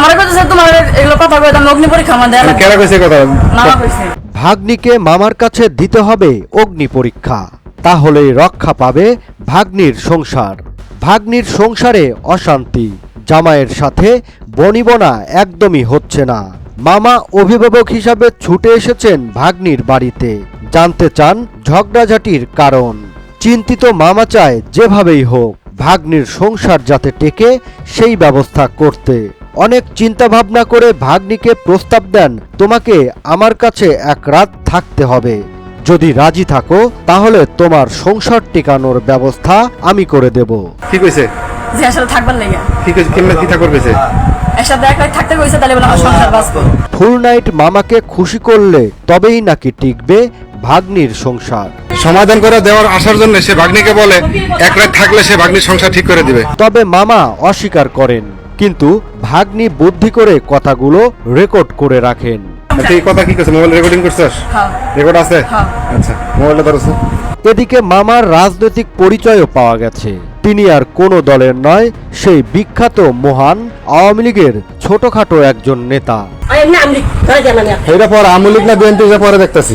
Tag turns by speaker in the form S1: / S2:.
S1: আমার কাছে তোমার এগুলো কথা কয়ে দাম অগ্নি পরীক্ষা আমার দেয়া লাগবে।
S2: কেন কইছে কথা?
S1: মামা কইছে।
S3: ভাগ্নিকে মামার কাছে দিতে হবে অগ্নি পরীক্ষা। তাহলেই রক্ষা পাবে ভাগ্নির সংসার। ভাগ্নির সংসারে অশান্তি। জামাইয়ের সাথে বনিবনা একদমই হচ্ছে না। মামা অভিভাবক হিসাবে ছুটে এসেছেন ভাগ্নির বাড়িতে। জানতে চান ঝগড়াঝাটির কারণ। চিন্তিত মামা চায় যেভাবেই হোক ভাগ্নির সংসার যাতে টেকে সেই ব্যবস্থা করতে। অনেক চিন্তা ভাবনা করে ভাগ্নিকে প্রস্তাব দেন তোমাকে আমার কাছে এক রাত থাকতে হবে। যদি রাজি থাকো তাহলে তোমার সংসার টিকানোর ব্যবস্থা আমি করে দেব।
S2: কি কইছে?
S1: যে আসলে থাকবার লেগে।
S2: কি কইছে? কেমনে কি ঠাকুর কইছে?
S1: থাকতে কইছে তাহলে বলে আমার সংসার বাঁচবো।
S3: ফুল নাইট মামাকে খুশি করলে তবেই নাকি টিকবে ভাগ্নির সংসার।
S2: সমাধান করে দেওয়ার আসার জন্য সে ভাগ্নিকে বলে এক রাত থাকলে সে ভাগ্নির সংসার ঠিক করে দিবে।
S3: তবে মামা অস্বীকার করেন। কিন্তু ভাগ্নি বুদ্ধি করে কথাগুলো রেকর্ড করে রাখেন।
S2: এই কথা কি করছিস মোবাইল রেকর্ডিং করছিস?
S1: হ্যাঁ।
S2: রেকর্ড আছে?
S1: হ্যাঁ।
S2: আচ্ছা মোবাইলটা ধরছো
S3: এদিকে মামার রাজনৈতিক পরিচয়ও পাওয়া গেছে। তিনি আর কোনো দলের নয় সেই বিখ্যাত মহান আওয়ামী লীগের ছোটখাটো একজন নেতা।
S4: আমি নাম ধরে জানা না।
S2: পরে আমুলিক বিএনপি পরে দেখতেছি।